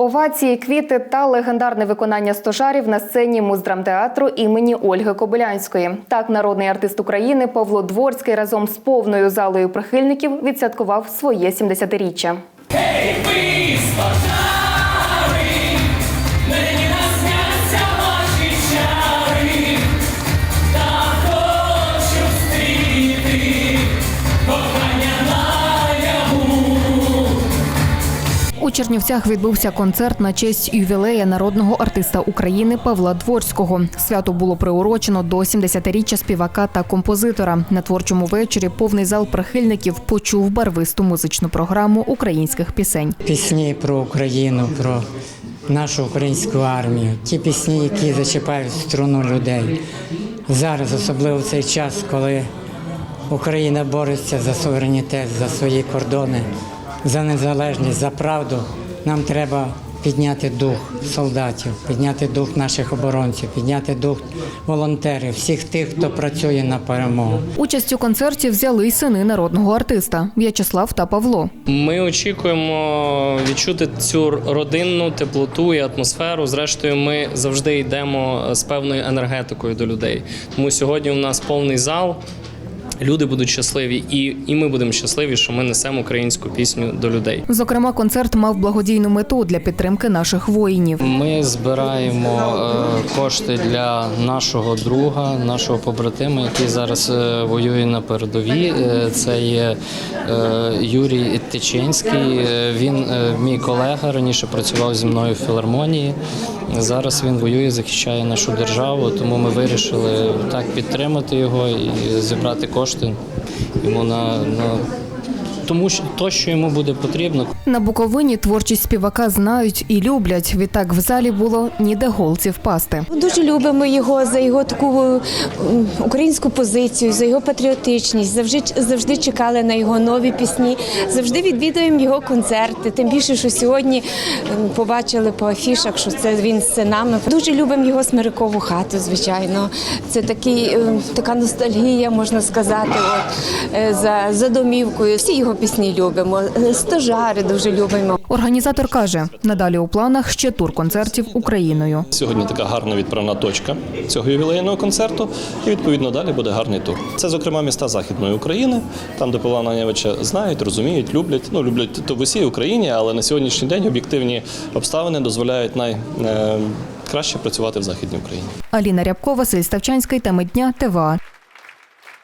Овації, квіти та легендарне виконання стожарів на сцені муздрамтеатру імені Ольги Кобилянської. Так, народний артист України Павло Дворський разом з повною залою прихильників відсвяткував своє 70-річчя. У Чернівцях відбувся концерт на честь ювілея народного артиста України Павла Дворського. Свято було приурочено до 70-річчя співака та композитора. На творчому вечорі повний зал прихильників почув барвисту музичну програму українських пісень. пісні про Україну, про нашу українську армію, ті пісні, які зачіпають струну людей. Зараз, особливо в цей час, коли Україна бореться за суверенітет, за свої кордони, за незалежність, за правду, нам треба підняти дух солдатів, підняти дух наших оборонців, підняти дух волонтерів, всіх тих, хто працює на перемогу. Участь у концерті взяли й сини народного артиста В'ячеслав та Павло. Ми очікуємо відчути цю родинну теплоту і атмосферу. Зрештою, ми завжди йдемо з певною енергетикою до людей. Тому сьогодні у нас повний зал. Люди будуть щасливі, і, і ми будемо щасливі, що ми несемо українську пісню до людей. Зокрема, концерт мав благодійну мету для підтримки наших воїнів. Ми збираємо е, кошти для нашого друга, нашого побратима, який зараз е, воює на передовій. Е, Це є е, Юрій Тичинський. Він е, мій колега раніше працював зі мною в філармонії. Зараз він воює, захищає нашу державу. Тому ми вирішили так підтримати його і зібрати кошти йому на, на тому, що то, що йому буде потрібно. На Буковині творчість співака знають і люблять. Відтак в залі було ніде голці впасти. Дуже любимо його за його таку українську позицію, за його патріотичність. Завжди завжди чекали на його нові пісні. Завжди відвідуємо його концерти. Тим більше, що сьогодні побачили по афішах, що це він з синами. Дуже любимо його смирикову хату. Звичайно, це такий е, така ностальгія, можна сказати. От е, за, за домівкою. Всі його пісні любимо. Е, Стожари дуже любимо. Організатор каже, надалі у планах ще тур концертів Україною. Сьогодні така гарна відправна точка цього ювілейного концерту, і відповідно далі буде гарний тур. Це, зокрема, міста Західної України, там, де Павла Нанєвича знають, розуміють, люблять. Ну люблять то в усій Україні, але на сьогоднішній день об'єктивні обставини дозволяють найкраще працювати в Західній Україні. Аліна Рябкова, Василь Ставчанський, теми дня, ТВА.